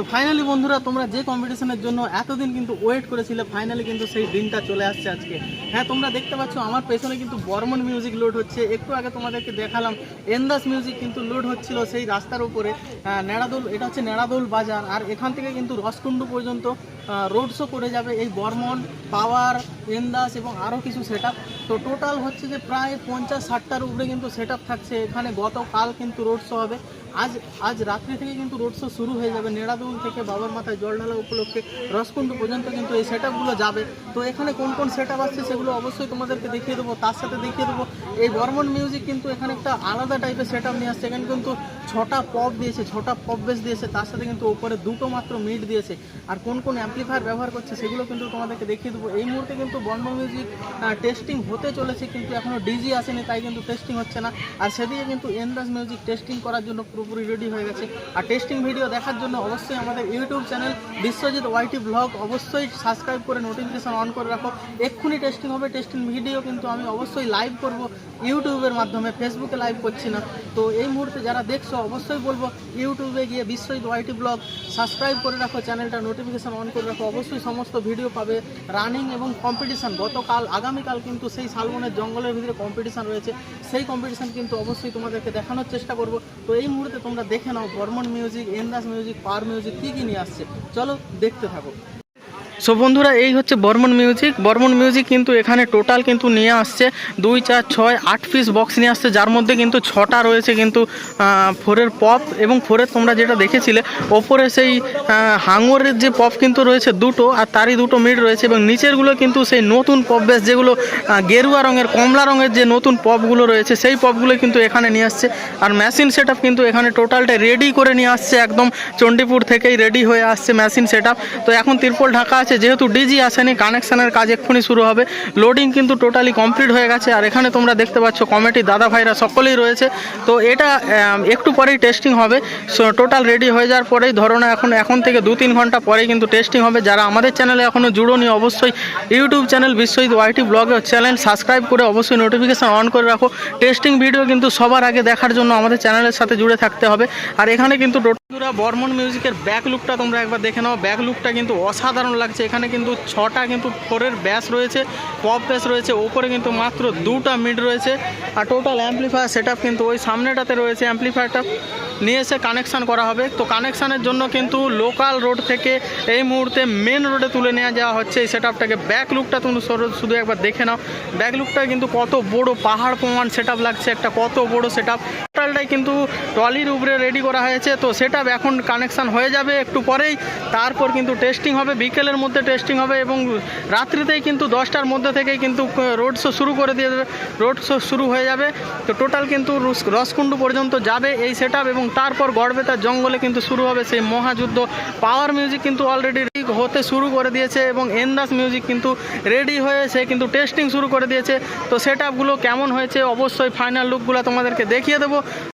So finally বন্ধুরা, তোমরা যে কম্পিটিশনের জন্য এতদিন কিন্তু ওয়েট করেছিলে ফাইনালি কিন্তু সেই দিনটা চলে আসছে আজকে। হ্যাঁ তোমরা দেখতে পাচ্ছ, আমার পেছনে কিন্তু বর্মন মিউজিক লোড হচ্ছে। একটু আগে তোমাদেরকে দেখালাম এন্দাস মিউজিক কিন্তু লোড হচ্ছিল সেই রাস্তার উপরে। ন্যাড়াদোল এটা হচ্ছে ন্যাড়াদোল বাজার। আর এখান থেকে কিন্তু রসকুণ্ডু পর্যন্ত রোড শো করে যাবে এই বর্মন, পাওয়ার এন্দাস এবং আরও কিছু সেট তো টোটাল হচ্ছে যে প্রায় পঞ্চাশ, ষাটটার উপরে কিন্তু সেট থাকছে। এখানে গতকাল কিন্তু রোড শো হবে। আজ আজ রাত্রি থেকে কিন্তু রোড শো শুরু হয়ে যাবে। নেড়াদুল থেকে বাবার মাথায় জল ঢালা উপলক্ষে রসকুণ্ড পর্যন্ত কিন্তু এই সেট যাবে। তো এখানে কোন কোন সেট আসছে সেগুলো অবশ্যই তোমাদেরকে দেখিয়ে দেবো, তার সাথে দেখিয়ে দেবো। এই বর্মন মিউজিক কিন্তু এখানে একটা আলাদা টাইপের সেট আপ নিয়ে আসছে। এখানে কিন্তু ছটা পপ দিয়েছে, ছটা পপ বেস দিয়েছে। তার সাথে কিন্তু উপরে দুটো মাত্র মিট দিয়েছে। আর কোন কোন অ্যাম্পলিফায়ার ব্যবহার করছে সেগুলো কিন্তু তোমাদেরকে দেখিয়ে দেবো। এই মুহূর্তে কিন্তু বর্মন মিউজিক টেস্টিং হতে চলেছে, কিন্তু এখনও ডিজি আসেনি, তাই কিন্তু টেস্টিং হচ্ছে না। আর সেদিকে কিন্তু এনদাস মিউজিক টেস্টিং করার জন্য পুরোপুরি রেডি হয়ে গেছে। আর টেস্টিং ভিডিও দেখার জন্য অবশ্যই আমাদের YouTube channel Biswajit YT blog অবশ্যই সাবস্ক্রাইব করে নোটিফিকেশন অন করে রাখো। এক্ষুনি টেস্টিং হবে টেস্টিং ভিডিও কিন্তু আমি অবশ্যই লাইভ করব ইউটিউবের মাধ্যমে ফেসবুকে লাইভ করছি না। তো এই মুহূর্তে যারা দেখছ, অবশ্যই বলব ইউটিউবে গিয়ে বিশ্বজিৎ ওয়াইটি ব্লগ সাবস্ক্রাইব করে রাখো চ্যানেলটা নোটিফিকেশন অন করে রাখো। অবশ্যই সমস্ত ভিডিও পাবে রানিং এবং কম্পিটিশান গতকাল, আগামীকাল কিন্তু সেই শালবনের জঙ্গলের ভিতরে কম্পিটিশান রয়েছে। সেই কম্পিটিশান কিন্তু অবশ্যই তোমাদেরকে দেখানোর চেষ্টা করব। তো এই মুহূর্তে তোমরা দেখে নাও বর্মন মিউজিক এন্দাস মিউজিক পার মিউজিক কী কী নিয়ে আসছে। চলো দেখতে থাকো। সো বন্ধুরা, এই হচ্ছে বর্মন মিউজিক বর্মন মিউজিক কিন্তু এখানে টোটাল কিন্তু নিয়ে আসছে দুই, চার, ছয়, আট পিস বক্স নিয়ে আসছে, যার মধ্যে কিন্তু ছটা রয়েছে কিন্তু ফোরের পপ এবং ফোরের তোমরা যেটা দেখেছিলে, ওপরে সেই হাঙরের যে পপ কিন্তু রয়েছে দুটো আর তারই দুটো মিড রয়েছে এবং নিচেরগুলো কিন্তু সেই নতুন পপ বেস যেগুলো গেরুয়া রঙের, কমলা রঙের যে নতুন পপগুলো রয়েছে, সেই পপগুলো কিন্তু এখানে নিয়ে আসছে। আর মেশিন সেট কিন্তু এখানে টোটালটা রেডি করে নিয়ে আসছে একদম চণ্ডীপুর থেকেই রেডি হয়ে আসছে মেশিন সেট তো এখন তিরপল ঢাকা যেহেতু ডিজি আসেনি কানেকশানের কাজ এক্ষুনি শুরু হবে। লোডিং কিন্তু টোটালি কমপ্লিট হয়ে গেছে। আর এখানে তোমরা দেখতে পাচ্ছ কমিটি দাদা ভাইরা সকলেই রয়েছে। তো এটা একটু পরেই টেস্টিং হবে। টোটাল রেডি হয়ে যাওয়ার পরেই ধরো না, এখন এখন থেকে দু তিন ঘণ্টা পরেই কিন্তু টেস্টিং হবে। যারা আমাদের চ্যানেলে এখনও জুড়োনি অবশ্যই ইউটিউব চ্যানেল বিশ্বজিৎ ওয়াইটি ব্লগে চ্যানেল সাবস্ক্রাইব করে অবশ্যই নোটিফিকেশন অন করে রাখো। টেস্টিং ভিডিও কিন্তু সবার আগে দেখার জন্য আমাদের চ্যানেলের সাথে জুড়ে থাকতে হবে। আর এখানে কিন্তু টোটালরা বর্মন মিউজিকের ব্যাক লুকটা তোমরা একবার দেখে নাও। ব্যাক লুকটা কিন্তু অসাধারণ লাগছে। এখানে কিন্তু ছটা কিন্তু ফোরের ব্যাস রয়েছে পপ ব্যাস রয়েছে, ওপরে কিন্তু মাত্র দুটা মিড রয়েছে। আর টোটাল অ্যাম্পলিফায়ার সেট কিন্তু ওই সামনেটাতে রয়েছে। অ্যাম্পলিফায়ারটা নিয়ে এসে কানেকশান করা হবে। তো কানেকশানের জন্য কিন্তু লোকাল রোড থেকে এই মুহূর্তে মেন রোডে তুলে নিয়ে যাওয়া হচ্ছে। এই সেট আপটাকে ব্যাক লুকটা তুমি শুধু একবার দেখে নাও। ব্যাক লুকটা কিন্তু কত বড় পাহাড় প্রমাণ সেট লাগছে, একটা কত বড় সেট আপ টোটালটাই কিন্তু ট্রলির উপরে রেডি করা হয়েছে। তো সেট এখন কানেকশান হয়ে যাবে একটু পরেই। তারপর কিন্তু টেস্টিং হবে, বিকেলের মধ্যে টেস্টিং হবে এবং রাত্রিতেই কিন্তু দশটার মধ্যে থেকেই কিন্তু রোড শো শুরু করে দিয়ে রোড শো শুরু হয়ে যাবে। তো টোটাল কিন্তু রসকুণ্ডু পর্যন্ত যাবে এই সেট এবং তারপর গড়বেতার জঙ্গলে কিন্তু শুরু হবে সেই মহাযুদ্ধ। পাওয়ার মিউজিক কিন্তু অলরেডি হতে শুরু করে দিয়েছে এবং এন্দাস মিউজিক কিন্তু রেডি হয়ে সে কিন্তু টেস্টিং শুরু করে দিয়েছে। তো সেট কেমন হয়েছে? অবশ্যই ফাইনাল লুকগুলো তোমাদেরকে দেখিয়ে দেবো।